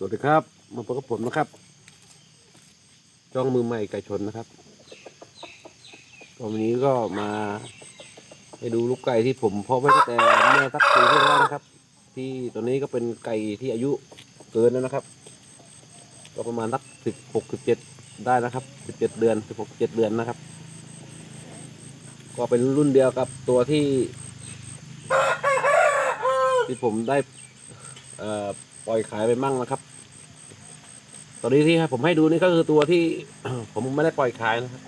สวัสดีครับ มาพบกับผมนะครับ จ้องมือใหม่ไก่ชนนะครับวันนี้ก็มาให้ดูลูกไก่ที่ผมเพาะไว้ตั้งแต่เมื่อสักปีที่แล้วนะครับ ที่ตัวนี้ก็เป็นไก่ที่อายุเกินแล้วนะครับ ก็ประมาณสักสิบหกสิบเจ็ดได้นะครับสิบเจ็ดเดือนสิบหกเจ็ดเดือนนะครับ ก็เป็นรุ่นเดียวกับตัวที่ ที่ผมได้อ่อปล่อยขายไปมั่งนะครับ ตอนนี้ที่ผมให้ดูนี่ก็คือตัวที่ผมไม่ได้ปล่อยขายนะครับ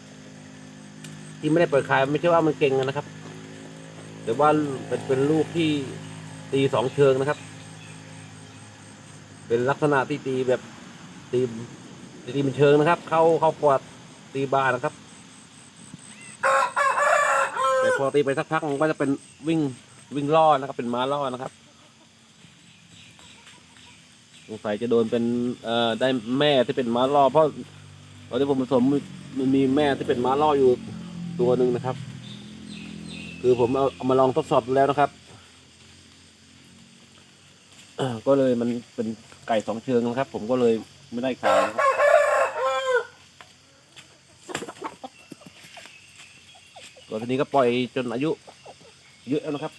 ที่ไม่ได้ปล่อยขายไม่ใช่ว่ามันเก่งนะครับ แต่ว่าเป็นเป็นลูกที่ตีสองเชิงนะครับ เป็นลักษณะที่ตีแบบตีตีเป็นเชิงนะครับ เข้าเข้าปอดตีบานะครับแต่พอตีไปสักพักมันก็จะเป็นวิ่งวิ่งล่อนะครับ เป็นม้าล่อนะครับ สงสัยจะโดนเป็นเอ่อได้แม่ที่เป็นม้าล่อเพราะตอนที่ผมผสมมันมีแม่ที่เป็นม้าล่ออยู่ตัวหนึ่งนะครับ คือผมเอาเอามาลองทดสอบดูแล้วนะครับก็เลยมันเป็นไก่สองเชิงนะครับ ผมก็เลยไม่ได้ขายนะครับตัวทีนี้ก็ปล่อยจนอายุ เยอะแล้วนะครับ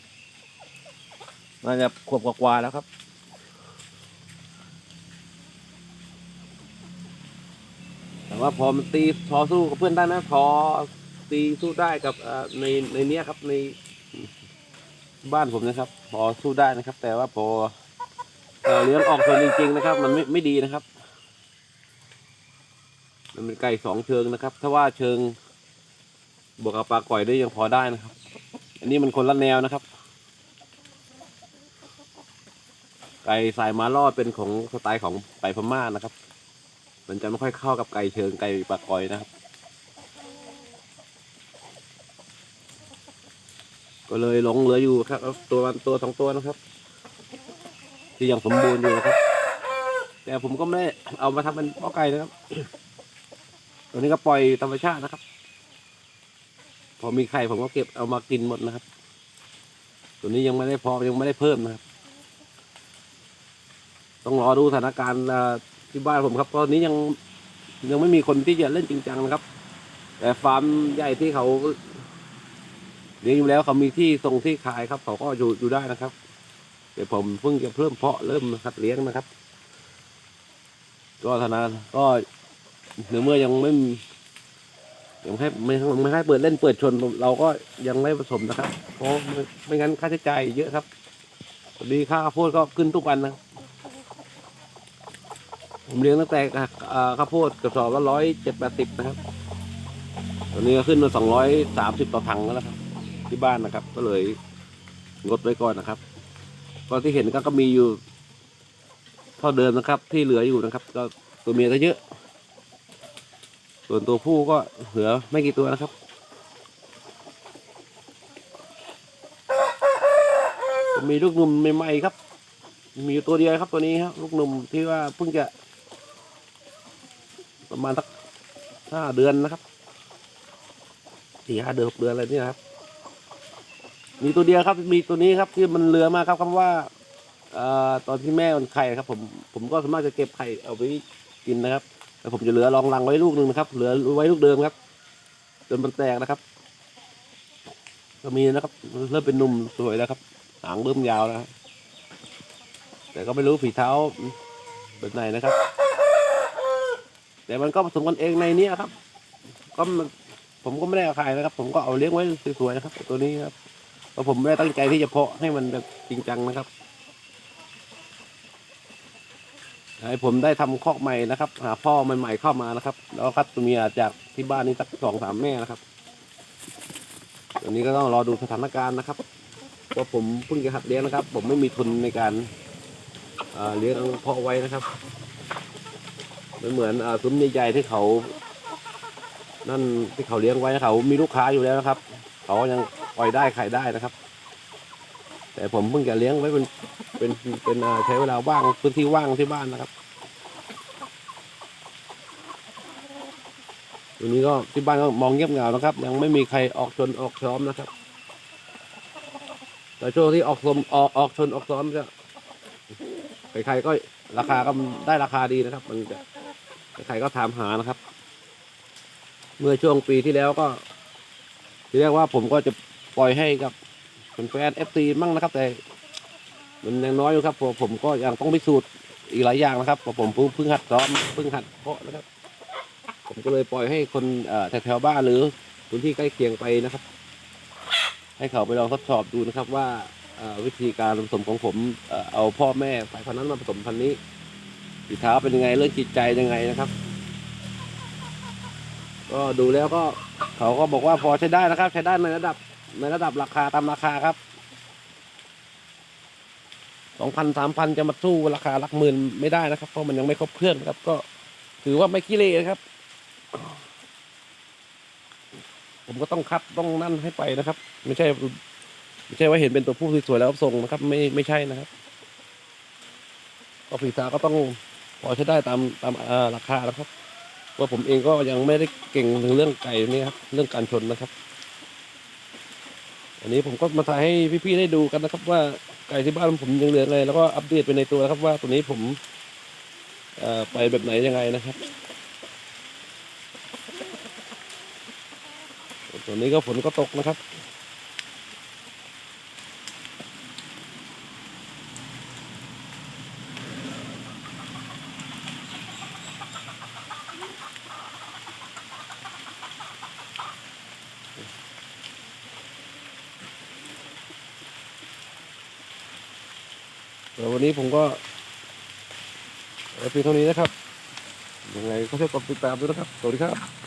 น่าจะขวบกว่าๆแล้วครับ แต่ ว่าพอมันตีพอสู้กับเพื่อนได้ไหมพอตีสู้ได้กับในในเนี้ยครับในบ้านผมนะครับ พอสู้ได้นะครับ แต่ว่าพอเอ่อเลี้ยงออกส่วนจริง ๆ นะครับ มันไม่ไม่ดีนะครับ มันเป็นไก่สองเชิงนะครับ ถ้าว่าเชิงบวกกับปลาก่อยได้ยังพอได้นะครับ อันนี้มันคนละแนวนะครับ ไก่สายมาล่อเป็นของสไตล์ของไก่พม่านะครับ มันจะไม่ค่อยเข้ากับไก่เชิงไก่ปลากอยนะครับ ก็เลยหลงเหลืออยู่ครับตัวตัวสองตัวนะครับ ที่ยังสมบูรณ์อยู่นะครับ แต่ผมก็ไม่ได้เอามาทำเป็นพ่อไก่นะครับ ตัวนี้ก็ปล่อยธรรมชาตินะครับ พอมีไข่ผมก็เก็บเอามากินหมดนะครับ ตัวนี้ยังไม่ได้พอยังไม่ได้เพิ่มนะครับ ต้องรอดูสถานการณ์ ที่บ้านผมครับ ตอนนี้ยังยังไม่มีคนที่จะเล่นจริงจังนะครับ แต่ฟาร์มใหญ่ที่เขาเลี้ยงอยู่แล้วเขามีที่ทรงที่ขายครับ เขาก็อยู่อยู่ได้นะครับแต่ผมเพิ่งจะเพิ่มเพาะเริ่มหัดเลี้ยงนะครับ ก็ธนาก็เนื่อเมื่อยังไม่ยังให้ไม่ไม่ให้เปิดเล่นเปิดชน เราก็ยังไม่ผสมนะครับ เพราะไม่งั้นค่าใช้จ่ายเยอะครับตอนนี้ค่าข้าวโพดก็ขึ้นทุกวันนะ ผมเลี้ยงตั้งแต่ข้าวโพดกระสอบละร้อยเจ็ดแปดสิบนะครับตอนนี้ก็ขึ้นมาสองร้อยสามสิบต่อถังแล้วครับ ที่บ้านนะครับ ก็เลยงดไว้ก่อนนะครับก็ที่เห็นก็ก็มีอยู่เท่าเดิมนะครับ ที่เหลืออยู่นะครับ ก็ตัวเมียก็เยอะ ส่วนตัวผู้ก็เหลือไม่กี่ตัวนะครับมีลูกหนุ่มใหม่ๆครับ มีอยู่ตัวเดียวครับตัวนี้ครับ ลูกหนุ่มที่ว่าเพิ่งจะ ประมาณสักห้าเดือนนะครับสี่ห้าเดือนหกเดือนอะไรนี่ครับ มีตัวเดียวครับมีตัวนี้ครับที่มันเหลือมาครับคำว่าอตอนที่แม่มันไข่ครับ ผมผมก็สามารถจะเก็บไข่เอาไปกินนะครับแต่ผมจะเหลือรองรังไว้ลูกหนึ่งนะครับ เหลือไว้ลูกเดิมครับจนมันแตกนะครับ ก็มีนะครับเริ่มเป็นหนุ่มสวยแล้วครับหางเริ่มยาวแล้วแต่ก็ไม่รู้ฝีเท้าแบบไหนนะครับ แต่มันก็ผสมกันเองในนี้ครับ ก็ผมก็ไม่ได้เอาขายนะครับ ผมก็เอาเลี้ยงไว้สวยๆนะครับ ตัวนี้ครับเพราะผมไม่ได้ตั้งใจที่จะเพาะให้มันแบบจริงจังนะครับให้ผมได้ทำคอกใหม่นะครับ หาพ่อใหม่ๆเข้ามานะครับ แล้วคัดตัวเมียจากที่บ้านนี้สักสองสามแม่นะครับตัวนี้ก็ต้องรอดูสถานการณ์นะครับเพราผมเพิ่งจะหัดเลี้ยงนะครับ ผมไม่มีทุนในการเลี้ยงเพาะไว้นะครับ ไม่เหมือนอซุ้มใหญ่ๆที่เขานั่นที่เขาเลี้ยงไว้นะเขามีลูกค้าอยู่แล้วนะครับ เขายังปล่อยได้ขายได้นะครับ แต่ผมเพิ่งจะเลี้ยงไว้เป็นเป็นเป็นใช้เวลาว่างพื้นที่ว่างที่บ้านนะครับทีนี้ก็ที่บ้านก็มองเงียบเหงานะครับ ยังไม่มีใครออกชนออกซ้อมนะครับ แต่ช่วงที่ออกชมออกออกชนออกซ้อมจะใครๆก็ราคาก็ได้ราคาดีนะครับ มันจะ ใครก็ถามหานะครับ เมื่อช่วงปีที่แล้วก็ทีแรกว่าผมก็จะปล่อยให้กับแฟนเอฟซีมั่งนะครับ แต่มันยังน้อยอยู่ครับผมผมก็ยังต้องพิสูจน์อีกหลายอย่างนะครับเพราะผมเพิ่งเพิ่งหัดซ้อมเพิ่งหัดเพาะนะครับ ผมก็เลยปล่อยให้คนแถวๆบ้านหรือพื้นที่ใกล้เคียงไปนะครับ ให้เขาไปลองทดสอบดูนะครับว่าวิธีการผสมของผมเอ่อเอาพ่อแม่สายพันธุ์นั้นมาผสมพันธุ์นี้ สีเท้าเป็นยังไงเรื่องจิตใจยังไงนะครับ ก็ดูแล้วก็เขาก็บอกว่าพอใช้ได้นะครับ ใช้ได้ในระดับในระดับราคาตามราคาครับสองพันสามพันจะมาสู้ราคาหลักหมื่นไม่ได้นะครับ เพราะมันยังไม่ครบเครื่องนครับ ก็ถือว่าไม่ขี้เละนะครับ ผมก็ต้องคัดต้องนั่นให้ไปนะครับ ไม่ใช่ไม่ใช่ว่าเห็นเป็นตัวผู้สวยๆแล้วส่งนะครับ ไม่ไม่ใช่นะครับก็ฝีตาก็ต้อง พอใช้ได้ตามตามราคานะครับว่าผมเองก็ยังไม่ได้เก่งถึงเรื่องไก่นี่ครับเรื่องการชนนะครับ อันนี้ผมก็มาถ่ายให้พี่ๆได้ดูกันนะครับ ว่าไก่ที่บ้านผมยังเหลือะไงแล้วก็อัปเดตไปในตัวนะครับ ว่าตัวนี้ผมอไปแบบไหนยังไงนะครับตัวนี้ก็ฝนก็ตกนะครับ แต่ววันนี้ผมก็เอาเพียงเท่านี้นะครับยังไงก็ช่วยกดติดตามด้วยนะครับ สวัสดีครับ